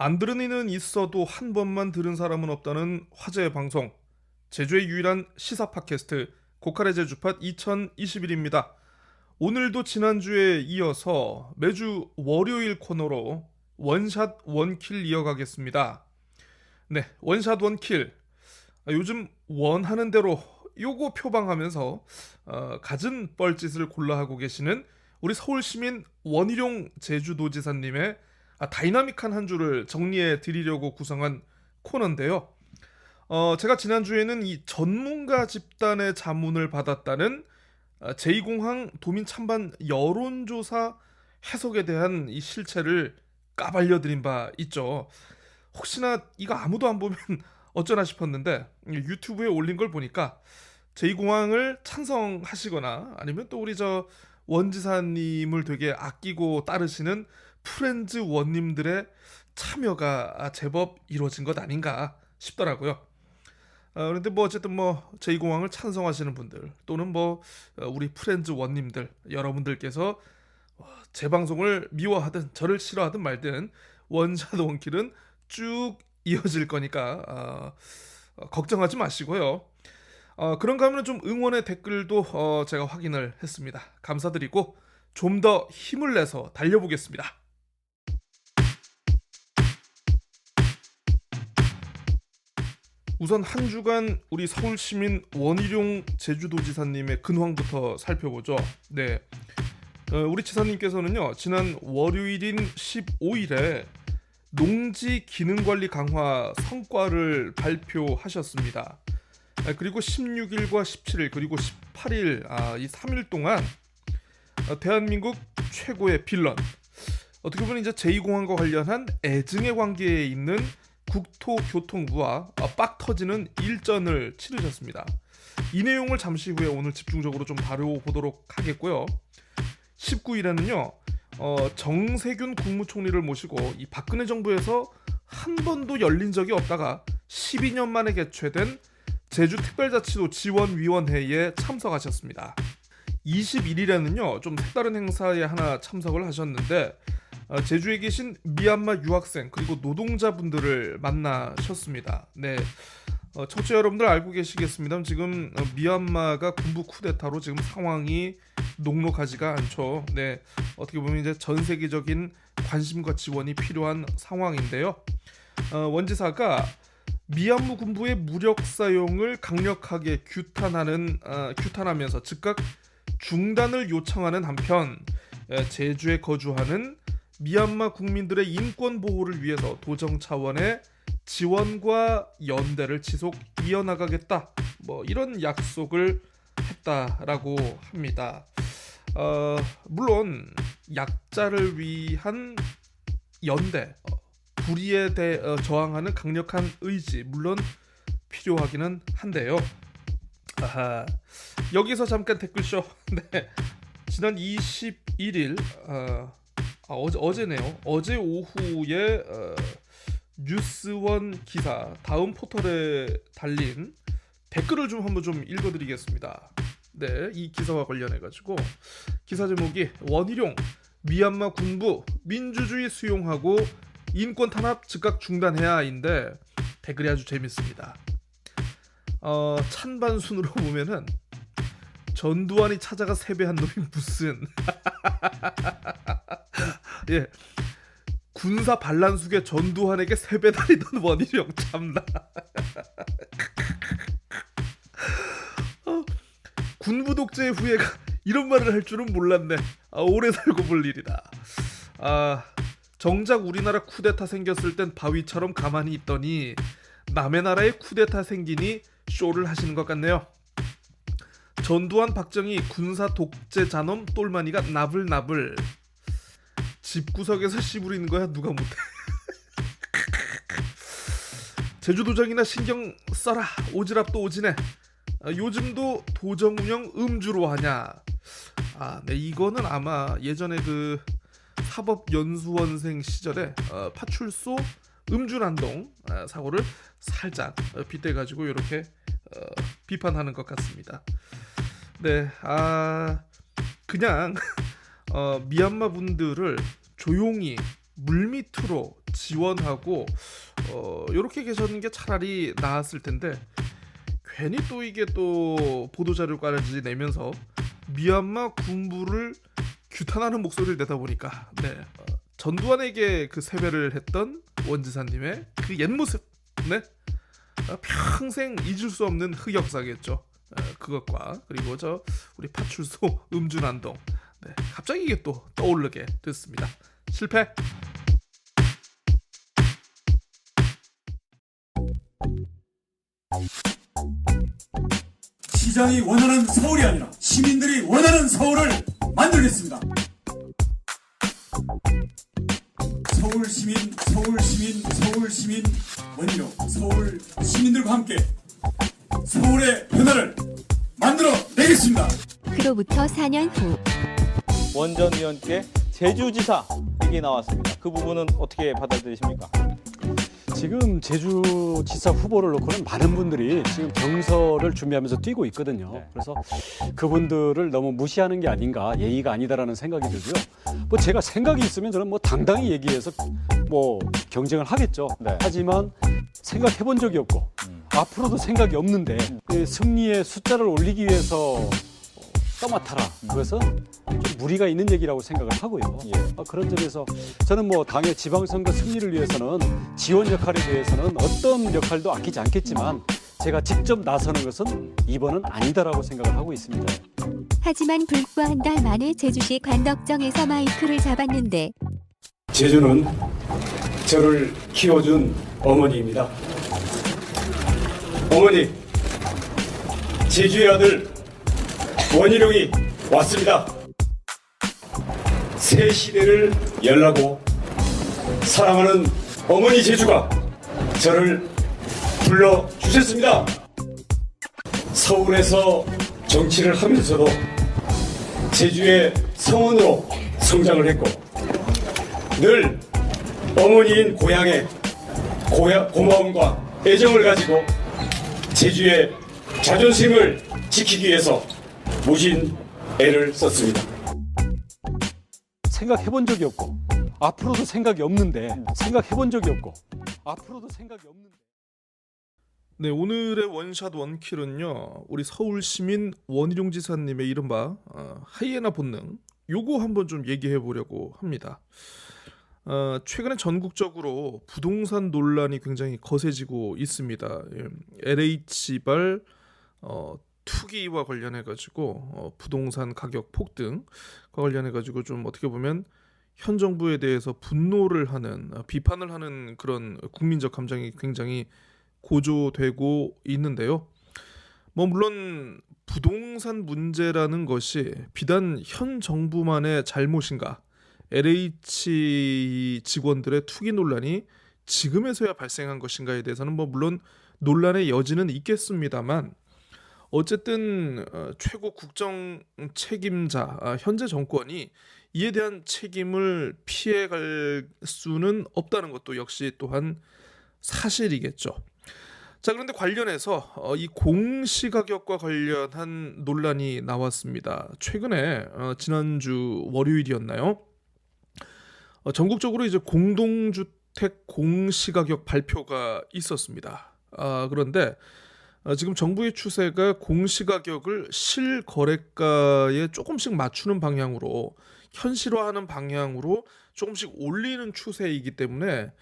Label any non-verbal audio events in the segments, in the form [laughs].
안 들은 이는 있어도 한 번만 들은 사람은 없다는 화제의 방송 제주의 유일한 시사 팟캐스트 고칼의 제주팟 2021입니다. 오늘도 지난주에 이어서 매주 월요일 코너로 원샷 원킬 이어가겠습니다. 네, 원샷 원킬. 아, 요즘 원하는 대로 요거 표방하면서 어, 갖은 뻘짓을 골라 하고 계시는 우리 서울 시민 원희룡 제주도지사님의 아, 다이나믹한 한 주를 정리해 드리려고 구성한 코너인데요. 어, 제가 지난주에는 이 전문가 집단의 자문을 받았다는 아, 제2공항 도민 찬반 여론조사 해석에 대한 이 실체를 까발려 드린 바 있죠. 혹시나 이거 아무도 안 보면 [laughs] 어쩌나 싶었는데 유튜브에 올린 걸 보니까 제2공항을 찬성하시거나 아니면 또 우리 저 원지사님을 되게 아끼고 따르시는 프렌즈 원님들의 참여가 제법 이루어진 것 아닌가 싶더라고요. 어, 그런데 뭐 어쨌든 뭐 제2공항을 찬성하시는 분들 또는 뭐 어, 우리 프렌즈 원님들 여러분들께서 어, 제 방송을 미워하든 저를 싫어하든 말든 원샷 원킬은 쭉 이어질 거니까 어, 어, 걱정하지 마시고요. 어, 그런가 하면 좀 응원의 댓글도 어, 제가 확인을 했습니다. 감사드리고 좀 더 힘을 내서 달려보겠습니다. 우선 한 주간 우리 서울 시민 원희룡 제주도지사님의 근황부터 살펴보죠. 네, 어, 우리 지사님께서는요 지난 월요일인 15일에 농지 기능 관리 강화 성과를 발표하셨습니다. 아, 그리고 16일과 17일 그리고 18일 아, 이 3일 동안 어, 대한민국 최고의 빌런 어떻게 보면 이제 제2공항과 관련한 애증의 관계에 있는 국토교통부와 어, 빡 터지는 일전을 치르셨습니다. 이 내용을 잠시 후에 오늘 집중적으로 좀 다뤄보도록 하겠고요. 19일에는요 어, 정세균 국무총리를 모시고 이 박근혜 정부에서 한 번도 열린 적이 없다가 12년 만에 개최된 제주특별자치도 지원위원회에 참석하셨습니다. 21일에는요 좀 색다른 행사에 하나 참석을 하셨는데 어, 제주에 계신 미얀마 유학생 그리고 노동자분들을 만나셨습니다. 네. 어, 청취자 여러분들 알고 계시겠습니다. 지금 어, 미얀마가 군부 쿠데타로 지금 상황이 녹록하지가 않죠. 네, 어떻게 보면 이제 전 세계적인 관심과 지원이 필요한 상황인데요. 어, 원지사가 미얀마 군부의 무력 사용을 강력하게 규탄하는 어, 규탄하면서 즉각 중단을 요청하는 한편 에, 제주에 거주하는 미얀마 국민들의 인권 보호를 위해서 도정 차원의 지원과 연대를 지속 이어나가겠다. 뭐 이런 약속을 했다라고 합니다. 어, 물론 약자를 위한 연대, 어, 불의에 대해 어, 저항하는 강력한 의지 물론 필요하기는 한데요. 아하, 여기서 잠깐 댓글 쇼. [laughs] 네, 지난 21일 어, 아, 어제 어제네요. 어제 오후에 어, 뉴스원 기사 다음 포털에 달린 댓글을 좀 한번 좀 읽어드리겠습니다. 네, 이 기사와 관련해 가지고 기사 제목이 원희룡 미얀마 군부 민주주의 수용하고 인권 탄압 즉각 중단해야인데 댓글이 아주 재밌습니다. 어, 찬반 순으로 [laughs] 보면은 전두환이 찾아가 세배한 놈이 무슨 [laughs] 예. 군사 반란숙의 전두환에게 세배달이던 [laughs] 원희룡 참나. 어, 군부 독재의 후예가 이런 말을 할 줄은 몰랐네. 아, 오래 살고 볼 일이다. 아 정작 우리나라 쿠데타 생겼을 땐 바위처럼 가만히 있더니 남의 나라에 쿠데타 생기니 쇼를 하시는 것 같네요. 전두환 박정희 군사 독재 잔엄 똘마니가 나불나불 집구석에서 씨 부리는 거야? 누가 못해? [laughs] 제주도정이나 신경 써라. 오지랖도 오지네. 아, 요즘도 도정 운영 음주로 하냐? 아, 네 이거는 아마 예전에 그 사법연수원생 시절에 어, 파출소 음주난동 아, 사고를 살짝 어, 빗대 가지고 이렇게 어, 비판하는 것 같습니다. 네, 아 그냥 [laughs] 어, 미얀마 분들을 조용히 물밑으로 지원하고 어 이렇게 계셨는 게 차라리 나았을 텐데 괜히 또 이게 또 보도 자료까지 내면서 미얀마 군부를 규탄하는 목소리를 내다 보니까 네 어, 전두환에게 그 세배를 했던 원지사님의 그 옛 모습 네 어, 평생 잊을 수 없는 흑역사겠죠. 어, 그것과 그리고 저 우리 파출소 음주난동 네, 갑자기 이게 또 떠오르게 됐습니다. 실패. 시장이 원하는 서울이 아니라 시민들이 원하는 서울을 만들겠습니다. 서울 시민, 서울 시민, 서울 시민, 원희룡, 서울 시민들과 함께 서울의 변화를 만들어 내겠습니다. 그로부터 4년 후 원전 의원께 제주지사 이게 나왔습니다. 그 부분은 어떻게 받아들이십니까? 지금 제주지사 후보를 놓고는 많은 분들이 지금 경선을 준비하면서 뛰고 있거든요. 네. 그래서 그분들을 너무 무시하는 게 아닌가 예의가 아니다라는 생각이 들고요. 뭐 제가 생각이 있으면 저는 뭐 당당히 얘기해서 뭐 경쟁을 하겠죠. 네. 하지만 생각해 본 적이 없고 음. 앞으로도 생각이 없는데 그 승리의 숫자를 올리기 위해서 떠맡아라. 그것은 좀 무리가 있는 얘기라고 생각을 하고요. 예. 어, 그런 점에서 저는 뭐 당의 지방선거 승리를 위해서는 지원 역할에 대해서는 어떤 역할도 아끼지 않겠지만 제가 직접 나서는 것은 이번은 아니다라고 생각을 하고 있습니다. 하지만 불과 한 달 만에 제주시 관덕정에서 마이크를 잡았는데 제주는 저를 키워준 어머니입니다. 어머니, 제주의 아들 원희룡이 왔습니다. 새 시대를 열라고 사랑하는 어머니 제주가 저를 불러 주셨습니다. 서울에서 정치를 하면서도 제주의 성원으로 성장을 했고 늘 어머니인 고향에 고야, 고마움과 애정을 가지고 제주의 자존심을 지키기 위해서 무신 애를 썼습니다. 생각해 본 적이 없고 앞으로도 생각이 없는데 생각해 본 적이 없고 앞으로도 생각이 없는데 네 오늘의 원샷 원킬은요 우리 서울 시민 원희룡 지사님의 이른바 어, 하이에나 본능 요거 한번 좀 얘기해 보려고 합니다. 어, 최근에 전국적으로 부동산 논란이 굉장히 거세지고 있습니다. 예, LH발 어, 투기와 관련해 가지고 어, 부동산 가격 폭등과 관련해 가지고 좀 어떻게 보면 현 정부에 대해서 분노를 하는 어, 비판을 하는 그런 국민적 감정이 굉장히 고조되고 있는데요. 뭐 물론 부동산 문제라는 것이 비단 현 정부만의 잘못인가? LH 직원들의 투기 논란이 지금에서야 발생한 것인가에 대해서는 뭐 물론 논란의 여지는 있겠습니다만 어쨌든 어, 최고 국정 책임자 아, 현재 정권이 이에 대한 책임을 피해갈 수는 없다는 것도 역시 또한 사실이겠죠. 자 그런데 관련해서 어, 이 공시가격과 관련한 논란이 나왔습니다. 최근에 어, 지난주 월요일이었나요? 어, 전국적으로 이제 공동주택 공시가격 발표가 있었습니다. 아, 그런데 어, 지금 정부의 추세가 공시가격을 실거래가에 조금씩 맞추는 방향으로 현실화하는 방향으로 조금씩 올리는 추세이기 때문에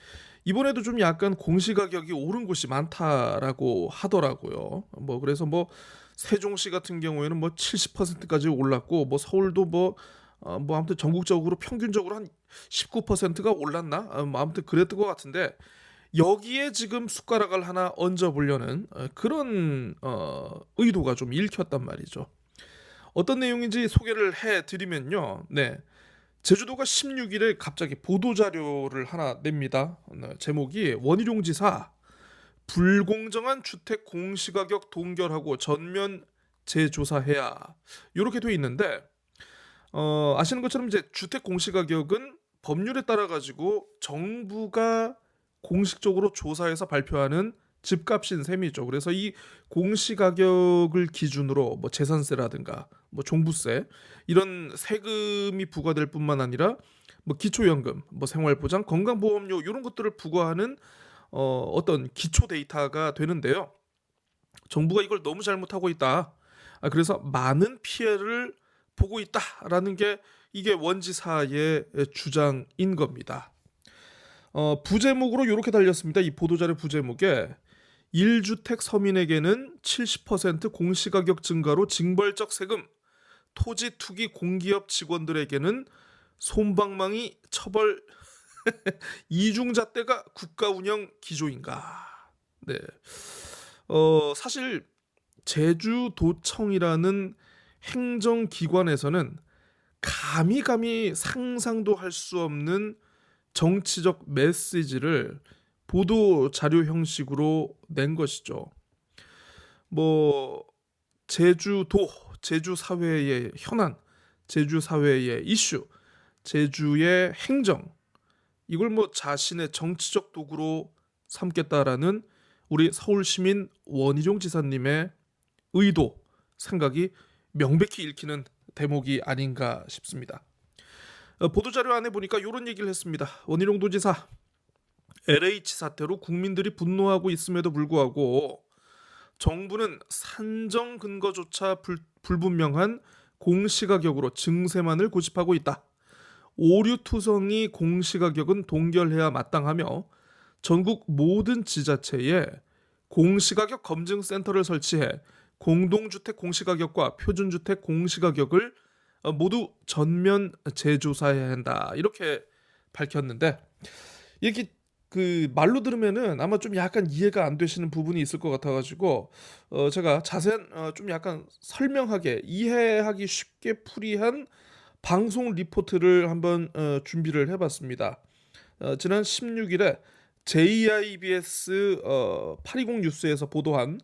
이번에도 좀 약간 공시가격이 오른 곳이 많다라고 하더라고요. 뭐 그래서 뭐 세종시 같은 경우에는 뭐 70%까지 올랐고 뭐 서울도 뭐 어, 뭐 아무튼 전국적으로 평균적으로 한 19%가 올랐나? 어, 뭐 아무튼 그랬던 것 같은데 여기에 지금 숟가락을 하나 얹어 보려는 어, 그런 어, 의도가 좀 읽혔단 말이죠. 어떤 내용인지 소개를 해 드리면요. 네. 제주도가 16일에 갑자기 보도 자료를 하나 냅니다. 네, 제목이 원희룡 지사 불공정한 주택 공시가격 동결하고 전면 재조사해야 이렇게 돼 있는데 어, 아시는 것처럼 이제 주택 공시가격은 법률에 따라 가지고 정부가 공식적으로 조사해서 발표하는 집값인 셈이죠. 그래서 이 공시 가격을 기준으로 뭐 재산세라든가 뭐 종부세 이런 세금이 부과될 뿐만 아니라 뭐 기초연금, 뭐 생활보장, 건강보험료 이런 것들을 부과하는 어, 어떤 기초 데이터가 되는데요. 정부가 이걸 너무 잘못하고 있다. 아, 그래서 많은 피해를 보고 있다라는 게 이게 원지사의 주장인 겁니다. 어, 부제목으로 이렇게 달렸습니다. 이 보도자료 부제목에 1주택 서민에게는 70% 공시가격 증가로 징벌적 세금, 토지 투기 공기업 직원들에게는 솜방망이 처벌 [laughs] 이중잣대가 국가 운영 기조인가? 네. 어, 사실 제주도청이라는 행정기관에서는 감히 감히 상상도 할 수 없는 정치적 메시지를 보도 자료 형식으로 낸 것이죠. 뭐 제주도, 제주 사회의 현안, 제주 사회의 이슈, 제주의 행정 이걸 뭐 자신의 정치적 도구로 삼겠다라는 우리 서울 시민 원희룡 지사님의 의도, 생각이 명백히 읽히는 대목이 아닌가 싶습니다. 어, 보도자료 안에 보니까 이런 얘기를 했습니다. 원희룡 도지사 LH 사태로 국민들이 분노하고 있음에도 불구하고 정부는 산정 근거조차 불, 불분명한 공시가격으로 증세만을 고집하고 있다. 오류 투성이 공시가격은 동결해야 마땅하며 전국 모든 지자체에 공시가격 검증센터를 설치해 공동주택 공시가격과 표준주택 공시가격을 어, 모두 전면 재조사해야 한다 이렇게 밝혔는데 이게 그 말로 들으면은 아마 좀 약간 이해가 안 되시는 부분이 있을 것 같아가지고 어 제가 자세한 어, 좀 약간 설명하게 이해하기 쉽게 풀이한 방송 리포트를 한번 어, 준비를 해봤습니다. 어, 지난 16일에 JIBS 어, 820 뉴스에서 보도한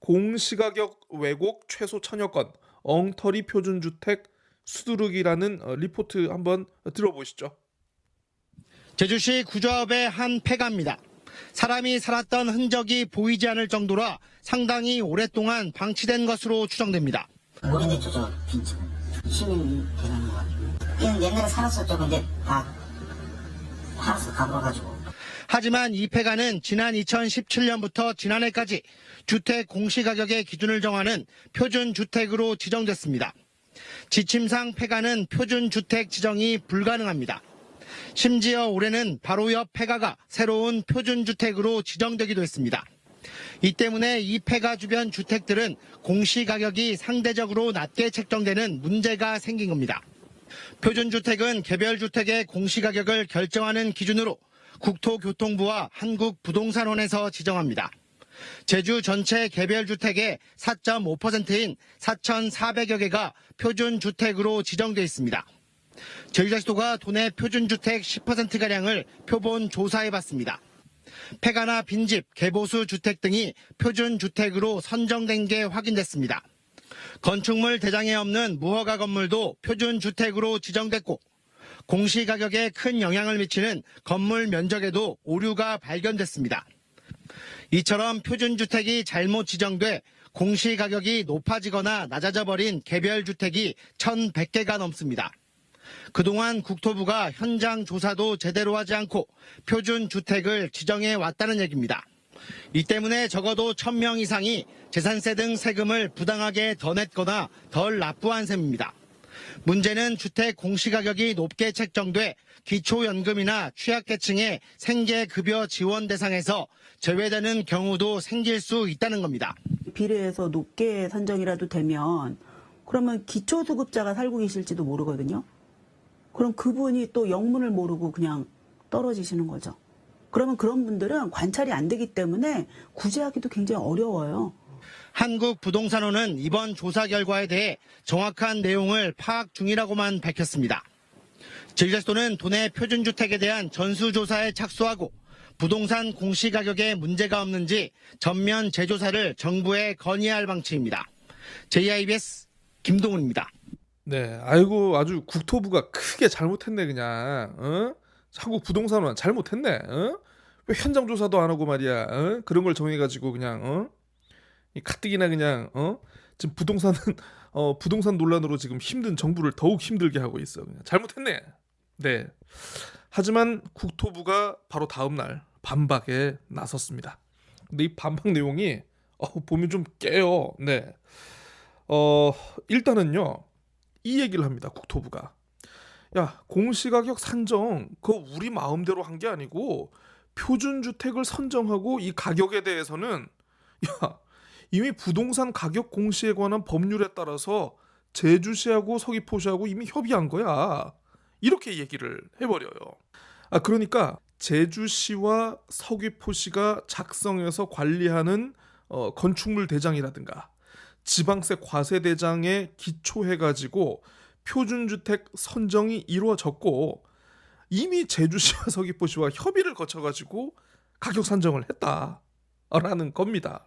공시가격 왜곡 최소 천여 건 엉터리 표준주택 수두룩이라는 어, 리포트 한번 들어보시죠. 제주시 구조업의 한 폐가입니다. 사람이 살았던 흔적이 보이지 않을 정도라 상당히 오랫동안 방치된 것으로 추정됩니다. 모르겠죠, 저 빈층. 시민이 되는 것 같아요. 옛날에 살았었죠. 근데 다 알아서 가버려가지고. 하지만 이 폐가는 지난 2017년부터 지난해까지 주택 공시가격의 기준을 정하는 표준 주택으로 지정됐습니다. 지침상 폐가는 표준 주택 지정이 불가능합니다. 심지어 올해는 바로 옆 폐가가 새로운 표준 주택으로 지정되기도 했습니다. 이 때문에 이 폐가 주변 주택들은 공시 가격이 상대적으로 낮게 책정되는 문제가 생긴 겁니다. 표준 주택은 개별 주택의 공시 가격을 결정하는 기준으로 국토교통부와 한국부동산원에서 지정합니다. 제주 전체 개별 주택의 4.5%인 4,400여 개가 표준 주택으로 지정돼 있습니다. 제주자치도가 도내 표준 주택 10%가량을 표본 조사해 봤습니다. 폐가나 빈집, 개보수 주택 등이 표준 주택으로 선정된 게 확인됐습니다. 건축물 대장에 없는 무허가 건물도 표준 주택으로 지정됐고 공시가격에 큰 영향을 미치는 건물 면적에도 오류가 발견됐습니다. 이처럼 표준주택이 잘못 지정돼 공시가격이 높아지거나 낮아져 버린 개별 주택이 1,100개가 넘습니다. 그동안 국토부가 현장 조사도 제대로 하지 않고 표준 주택을 지정해 왔다는 얘기입니다. 이 때문에 적어도 1000명 이상이 재산세 등 세금을 부당하게 더 냈거나 덜 납부한 셈입니다. 문제는 주택 공시가격이 높게 책정돼 기초연금이나 취약계층의 생계급여 지원 대상에서 제외되는 경우도 생길 수 있다는 겁니다. 비례해서 높게 산정이라도 되면 그러면 기초수급자가 살고 계실지도 모르거든요. 그럼 그분이 또 영문을 모르고 그냥 떨어지시는 거죠. 그러면 그런 분들은 관찰이 안 되기 때문에 구제하기도 굉장히 어려워요. 한국부동산원은 이번 조사 결과에 대해 정확한 내용을 파악 중이라고만 밝혔습니다. 제주자치도는 도내 표준주택에 대한 전수조사에 착수하고 부동산 공시가격에 문제가 없는지 전면 재조사를 정부에 건의할 방침입니다. JIBS 김동훈입니다. 네, 아이고 아주 국토부가 크게 잘못했네 그냥. 어? 한국 부동산원 잘못했네. 어? 왜 현장 조사도 안 하고 말이야 어? 그런 걸 정해가지고 그냥 어? 이 가뜩이나 그냥 어? 지금 부동산은 [laughs] 어, 부동산 논란으로 지금 힘든 정부를 더욱 힘들게 하고 있어 그냥 잘못했네 네 하지만 국토부가 바로 다음 날 반박에 나섰습니다. 근데 이 반박 내용이 어, 보면 좀 깨요. 네. 어, 일단은요 이 얘기를 합니다 국토부가. 야 공시가격 산정 그거 우리 마음대로 한 게 아니고 표준 주택을 선정하고 이 가격에 대해서는 야 이미 부동산 가격 공시에 관한 법률에 따라서 제주시하고 서귀포시하고 이미 협의한 거야. 이렇게 얘기를 해버려요. 아 그러니까 제주시와 서귀포시가 작성해서 관리하는 어, 건축물 대장이라든가 지방세 과세 대장에 기초해 가지고 표준주택 선정이 이루어졌고 이미 제주시와 [laughs] 서귀포시와 협의를 거쳐 가지고 가격 산정을 했다라는 겁니다.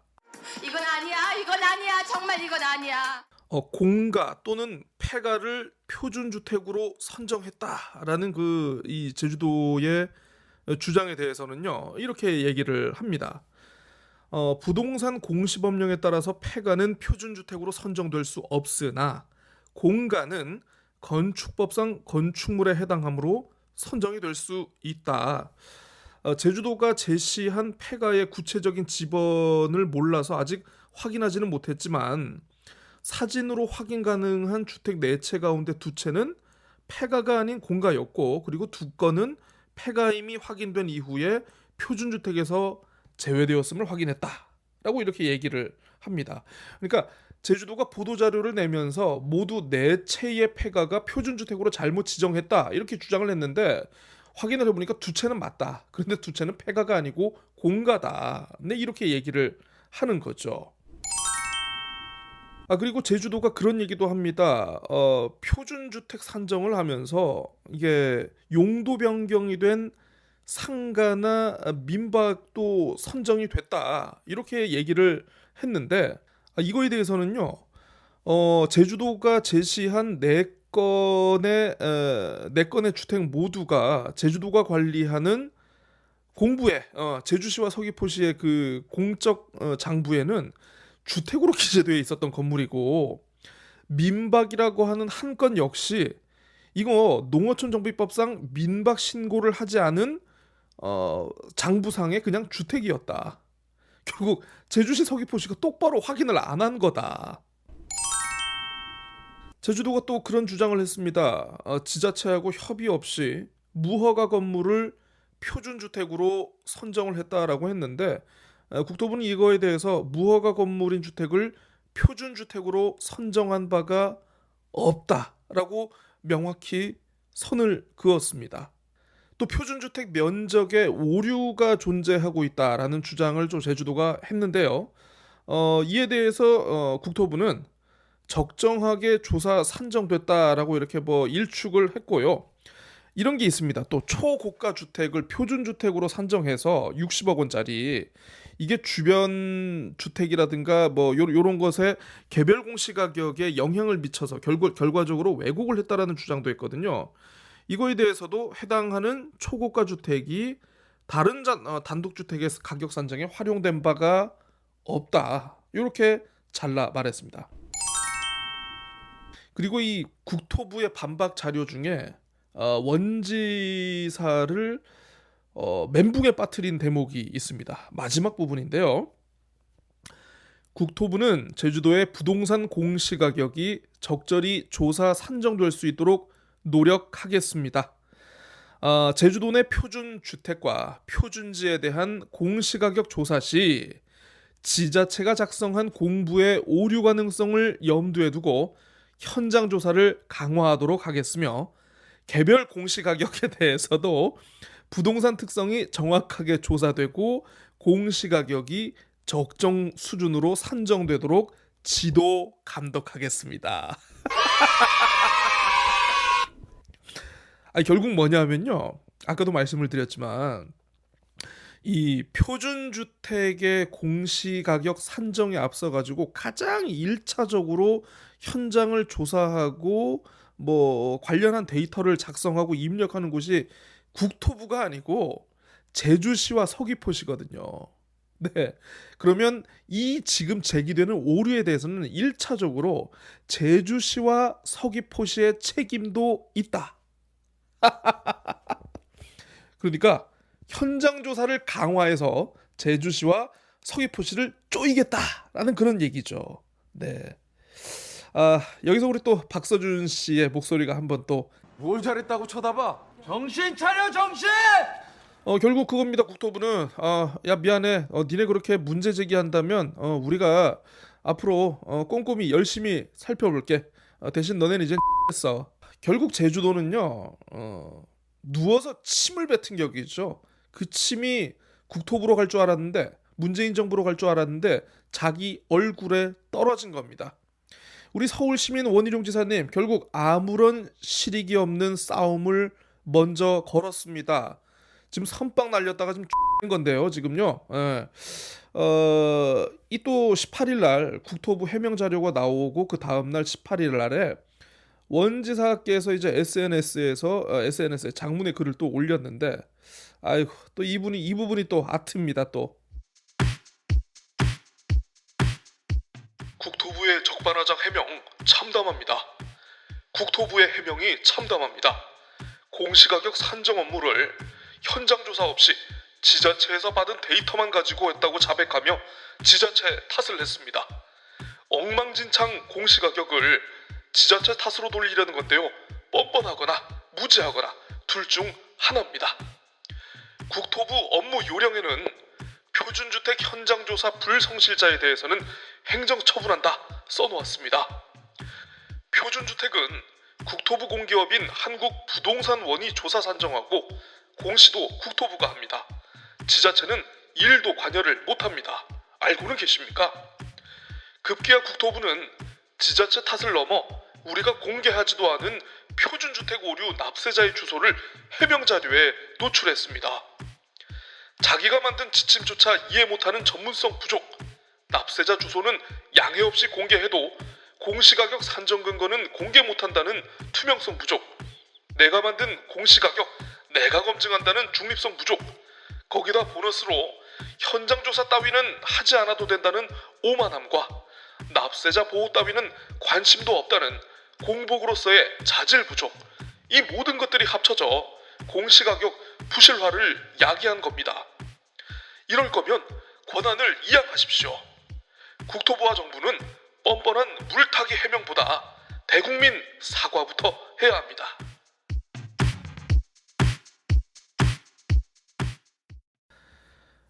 이건 아니야, 이건 아니야, 정말 이건 아니야. 어, 공가 또는 폐가를 표준주택으로 선정했다라는 그 이 제주도의 주장에 대해서는요 이렇게 얘기를 합니다. 어, 부동산 공시법령에 따라서 폐가는 표준주택으로 선정될 수 없으나 공가는 건축법상 건축물에 해당하므로 선정이 될 수 있다. 어, 제주도가 제시한 폐가의 구체적인 지번을 몰라서 아직 확인하지는 못했지만 사진으로 확인 가능한 주택 네 채 가운데 두 채는 폐가가 아닌 공가였고 그리고 두 건은 폐가임이 확인된 이후에 표준주택에서 제외되었음을 확인했다라고 이렇게 얘기를 합니다. 그러니까 제주도가 보도 자료를 내면서 모두 네 채의 폐가가 표준주택으로 잘못 지정했다 이렇게 주장을 했는데 확인을 해보니까 두 채는 맞다. 그런데 두 채는 폐가가 아니고 공가다. 네 이렇게 얘기를 하는 거죠. 아 그리고 제주도가 그런 얘기도 합니다. 어, 표준주택 산정을 하면서 이게 용도 변경이 된 상가나 민박도 선정이 됐다 이렇게 얘기를 했는데 아, 이거에 대해서는요. 어, 제주도가 제시한 네 건의 에, 네 건의 주택 모두가 제주도가 관리하는 공부에 어, 제주시와 서귀포시의 그 공적 어, 장부에는 주택으로 [laughs] 기재되어 있었던 건물이고 민박이라고 하는 한 건 역시 이거 농어촌 정비법상 민박 신고를 하지 않은 어, 장부상의 그냥 주택이었다. 결국 제주시 서귀포시가 똑바로 확인을 안 한 거다. 제주도가 또 그런 주장을 했습니다. 어, 지자체하고 협의 없이 무허가 건물을 표준주택으로 선정을 했다라고 했는데 어, 국토부는 이거에 대해서 무허가 건물인 주택을 표준 주택으로 선정한 바가 없다라고 명확히 선을 그었습니다. 또 표준주택 면적에 오류가 존재하고 있다라는 주장을 좀 제주도가 했는데요. 어, 이에 대해서 어, 국토부는 적정하게 조사 산정됐다라고 이렇게 뭐 일축을 했고요. 이런 게 있습니다. 또 초고가 주택을 표준 주택으로 산정해서 60억 원짜리 이게 주변 주택이라든가 뭐 요, 요런 것에 개별 공시 가격에 영향을 미쳐서 결과, 결과적으로 왜곡을 했다라는 주장도 했거든요. 이거에 대해서도 해당하는 초고가 주택이 다른 자, 어, 단독 주택의 가격 산정에 활용된 바가 없다. 이렇게 잘라 말했습니다. 그리고 이 국토부의 반박 자료 중에 어, 원지사를 어, 멘붕에 빠뜨린 대목이 있습니다. 마지막 부분인데요. 국토부는 제주도의 부동산 공시 가격이 적절히 조사 산정될 수 있도록 노력하겠습니다. 어, 제주도 내 표준 주택과 표준지에 대한 공시 가격 조사 시 지자체가 작성한 공부의 오류 가능성을 염두에 두고 현장 조사를 강화하도록 하겠으며 개별 공시 가격에 대해서도 부동산 특성이 정확하게 조사되고 공시가격이 적정 수준으로 산정되도록 지도 감독하겠습니다. [laughs] 아 결국 뭐냐면요. 아까도 말씀을 드렸지만 이 표준 주택의 공시 가격 산정에 앞서 가지고 가장 일차적으로 현장을 조사하고 뭐 관련한 데이터를 작성하고 입력하는 곳이 국토부가 아니고 제주시와 서귀포시거든요. 네. 그러면 이 지금 제기되는 오류에 대해서는 1차적으로 제주시와 서귀포시의 책임도 있다. [laughs] 그러니까 현장 조사를 강화해서 제주시와 서귀포시를 쪼이겠다라는 그런 얘기죠. 네. 아, 여기서 우리 또 박서준 씨의 목소리가 한번 또 뭘 잘했다고 쳐다봐? 정신 차려 정신! 어, 결국 그겁니다. 국토부는 아, 야 미안해. 어, 니네 그렇게 문제 제기한다면 어, 우리가 앞으로 어, 꼼꼼히 열심히 살펴볼게. 어, 대신 너네는 이제 했어. [laughs] 결국 제주도는요. 어, 누워서 침을 뱉은 격이죠. 그 침이 국토부로 갈 줄 알았는데 문재인 정부로 갈 줄 알았는데 자기 얼굴에 떨어진 겁니다. 우리 서울 시민 원희룡 지사님 결국 아무런 실익이 없는 싸움을 먼저 걸었습니다. 지금 선빵 날렸다가 지금 X인 건데요, 지금요. 예. 어, 이 또 18일 날 국토부 해명 자료가 나오고 그 다음 날 18일 날에 원지사께서 이제 SNS에서 어, SNS에 장문의 글을 또 올렸는데 아이고 또 이분이 이 부분이 또 아트입니다 또. 국토부의 적반하장 해명 참담합니다. 국토부의 해명이 참담합니다. 공시가격 산정 업무를 현장 조사 없이 지자체에서 받은 데이터만 가지고 했다고 자백하며 지자체 탓을 했습니다. 엉망진창 공시가격을 지자체 탓으로 돌리려는 건데요. 뻔뻔하거나 무지하거나 둘 중 하나입니다. 국토부 업무 요령에는 표준주택 현장조사 불성실자에 대해서는 행정처분한다 써놓았습니다. 표준주택은 국토부 공기업인 한국부동산원이 조사 산정하고 공시도 국토부가 합니다. 지자체는 일도 관여를 못합니다. 알고는 계십니까? 급기야 국토부는 지자체 탓을 넘어 우리가 공개하지도 않은 표준주택 오류 납세자의 주소를 해명 자료에 노출했습니다. 자기가 만든 지침조차 이해 못하는 전문성 부족, 납세자 주소는 양해 없이 공개해도 공시가격 산정 근거는 공개 못한다는 투명성 부족, 내가 만든 공시가격 내가 검증한다는 중립성 부족, 거기다 보너스로 현장 조사 따위는 하지 않아도 된다는 오만함과 납세자 보호 따위는 관심도 없다는 공복으로서의 자질 부족, 이 모든 것들이 합쳐져 공시가격 부실화를 야기한 겁니다. 이럴 거면 권한을 이양하십시오. 국토부와 정부는 뻔뻔한 물타기 해명보다 대국민 사과부터 해야 합니다.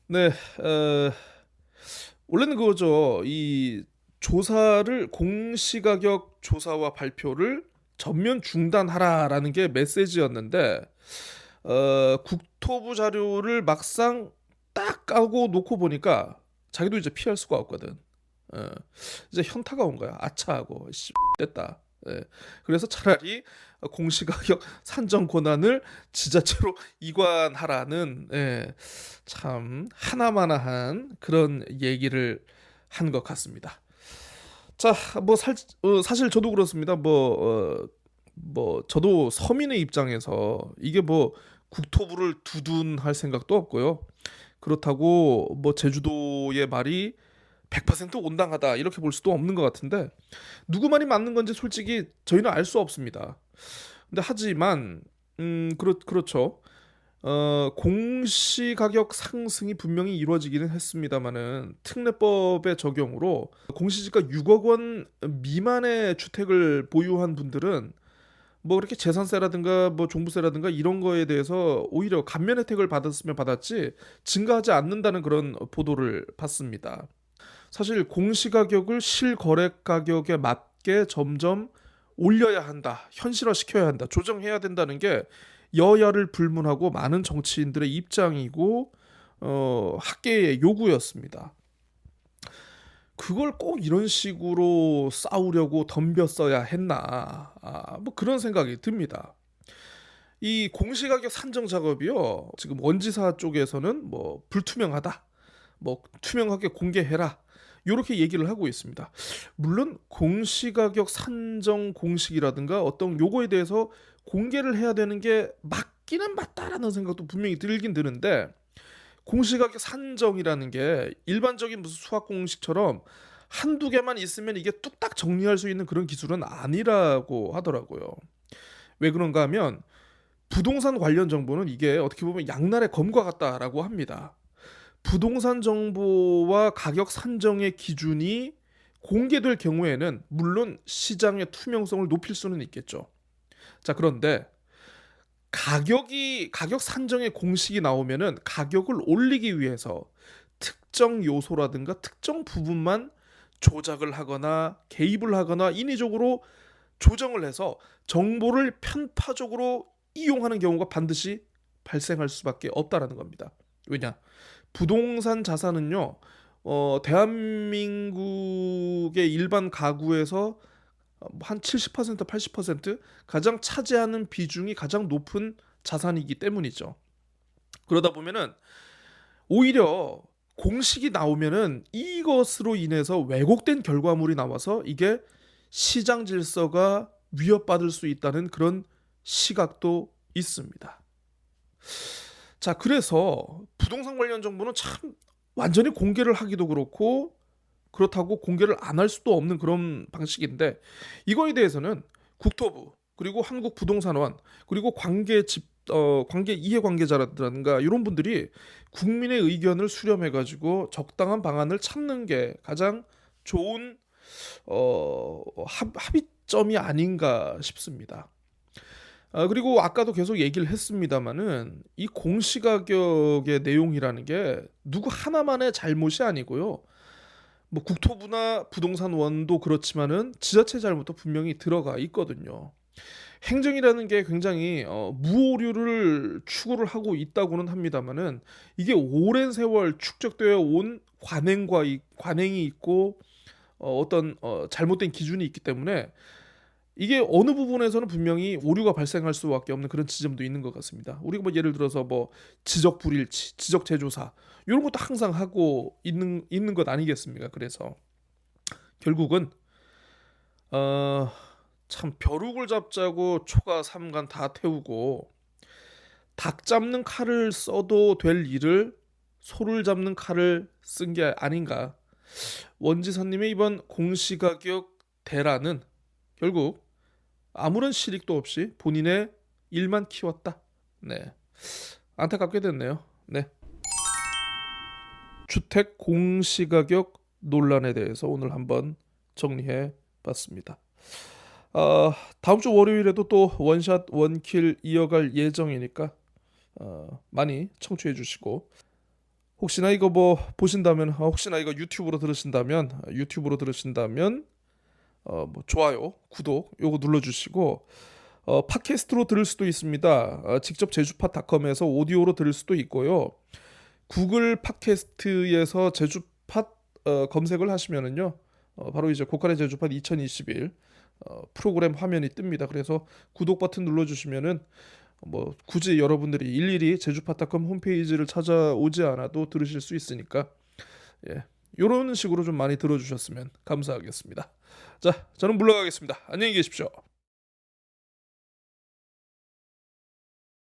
네, 어, 원래는 그거죠. 이 조사를 공시 가격 조사와 발표를 전면 중단하라라는 게 메시지였는데 어, 국토부 자료를 막상 딱 까고 놓고 보니까 자기도 이제 피할 수가 없거든. 어, 이제 현타가 온 거야. 아차하고 씨 됐다. 예. 그래서 차라리 공시가격 [laughs] 산정 권한을 지자체로 이관하라는 예, 참 하나마나한 그런 얘기를 한 것 같습니다. 자, 뭐 살, 어, 사실 저도 그렇습니다. 뭐, 어, 뭐 저도 서민의 입장에서 이게 뭐 국토부를 두둔할 생각도 없고요. 그렇다고 뭐 제주도의 말이 100% 온당하다 이렇게 볼 수도 없는 것 같은데 누구 말이 맞는 건지 솔직히 저희는 알 수 없습니다. 근데 하지만 음 그렇 그렇죠. 어 공시 가격 상승이 분명히 이루어지기는 했습니다만은 특례법의 적용으로 공시지가 6억 원 미만의 주택을 보유한 분들은 뭐 그렇게 재산세라든가 뭐 종부세라든가 이런 거에 대해서 오히려 감면 혜택을 받았으면 받았지 증가하지 않는다는 그런 보도를 봤습니다. 사실 공시 가격을 실거래 가격에 맞게 점점 올려야 한다, 현실화 시켜야 한다, 조정해야 된다는 게 여야를 불문하고 많은 정치인들의 입장이고 어, 학계의 요구였습니다. 그걸 꼭 이런 식으로 싸우려고 덤볐어야 했나, 아, 뭐 그런 생각이 듭니다. 이 공시가격 산정 작업이요, 지금 원지사 쪽에서는 뭐 불투명하다, 뭐 투명하게 공개해라. 이렇게 얘기를 하고 있습니다. 물론 공시가격 산정 공식이라든가 어떤 요거에 대해서 공개를 해야 되는 게 맞기는 맞다라는 생각도 분명히 들긴 드는데 공시가격 산정이라는 게 일반적인 무슨 수학 공식처럼 한두 개만 있으면 이게 뚝딱 정리할 수 있는 그런 기술은 아니라고 하더라고요. 왜 그런가 하면 부동산 관련 정보는 이게 어떻게 보면 양날의 검과 같다라고 합니다. 부동산 정보와 가격 산정의 기준이 공개될 경우에는 물론 시장의 투명성을 높일 수는 있겠죠. 자, 그런데 가격이 가격 산정의 공식이 나오면은 가격을 올리기 위해서 특정 요소라든가 특정 부분만 조작을 하거나 개입을 하거나 인위적으로 조정을 해서 정보를 편파적으로 이용하는 경우가 반드시 발생할 수밖에 없다라는 겁니다. 왜냐? 부동산 자산은요. 어, 대한민국의 일반 가구에서 한 70% 80% 가장 차지하는 비중이 가장 높은 자산이기 때문이죠. 그러다 보면은 오히려 공식이 나오면은 이것으로 인해서 왜곡된 결과물이 나와서 이게 시장 질서가 위협받을 수 있다는 그런 시각도 있습니다. 자, 그래서 부동산 관련 정보는 참 완전히 공개를 하기도 그렇고 그렇다고 공개를 안 할 수도 없는 그런 방식인데 이거에 대해서는 국토부 그리고 한국부동산원 그리고 관계 집 어, 관계 이해 관계자라든가 이런 분들이 국민의 의견을 수렴해 가지고 적당한 방안을 찾는 게 가장 좋은 어, 합, 합의점이 아닌가 싶습니다. 아, 그리고 아까도 계속 얘기를 했습니다마는 이 공시가격의 내용이라는 게 누구 하나만의 잘못이 아니고요. 뭐 국토부나 부동산원도 그렇지만은 지자체 잘못도 분명히 들어가 있거든요. 행정이라는 게 굉장히 어, 무오류를 추구를 하고 있다고는 합니다만은 이게 오랜 세월 축적되어 온 관행과 이, 관행이 있고 어, 어떤 어, 잘못된 기준이 있기 때문에 이게 어느 부분에서는 분명히 오류가 발생할 수밖에 없는 그런 지점도 있는 것 같습니다. 우리가 뭐 예를 들어서 뭐 지적 불일치, 지적 재조사 이런 것도 항상 하고 있는 있는 것 아니겠습니까? 그래서 결국은 어, 참 벼룩을 잡자고 초가 삼간 다 태우고 닭 잡는 칼을 써도 될 일을 소를 잡는 칼을 쓴 게 아닌가. 원지사님의 이번 공시가격 대란은 결국 아무런 실익도 없이 본인의 일만 키웠다. 네. 안타깝게 됐네요. 네. 주택 공시가격 논란에 대해서 오늘 한번 정리해 봤습니다. 어, 다음 주 월요일에도 또 원샷 원킬 이어갈 예정이니까 어, 많이 청취해 주시고 혹시나 이거 뭐 보신다면 어, 혹시나 이거 유튜브로 들으신다면 어, 유튜브로 들으신다면 어, 뭐 좋아요, 구독 요거 눌러주시고 어, 팟캐스트로 들을 수도 있습니다. 어, 직접 제주팟닷컴에서 오디오로 들을 수도 있고요. 구글 팟캐스트에서 제주팟 어, 검색을 하시면은요, 어, 바로 이제 고칼의 제주팟 2021 어, 프로그램 화면이 뜹니다. 그래서 구독 버튼 눌러주시면은 뭐 굳이 여러분들이 일일이 제주팟닷컴 홈페이지를 찾아오지 않아도 들으실 수 있으니까 예. 이런 식으로 좀 많이 들어주셨으면 감사하겠습니다. 자, 저는 물러가겠습니다. 안녕히 계십시오.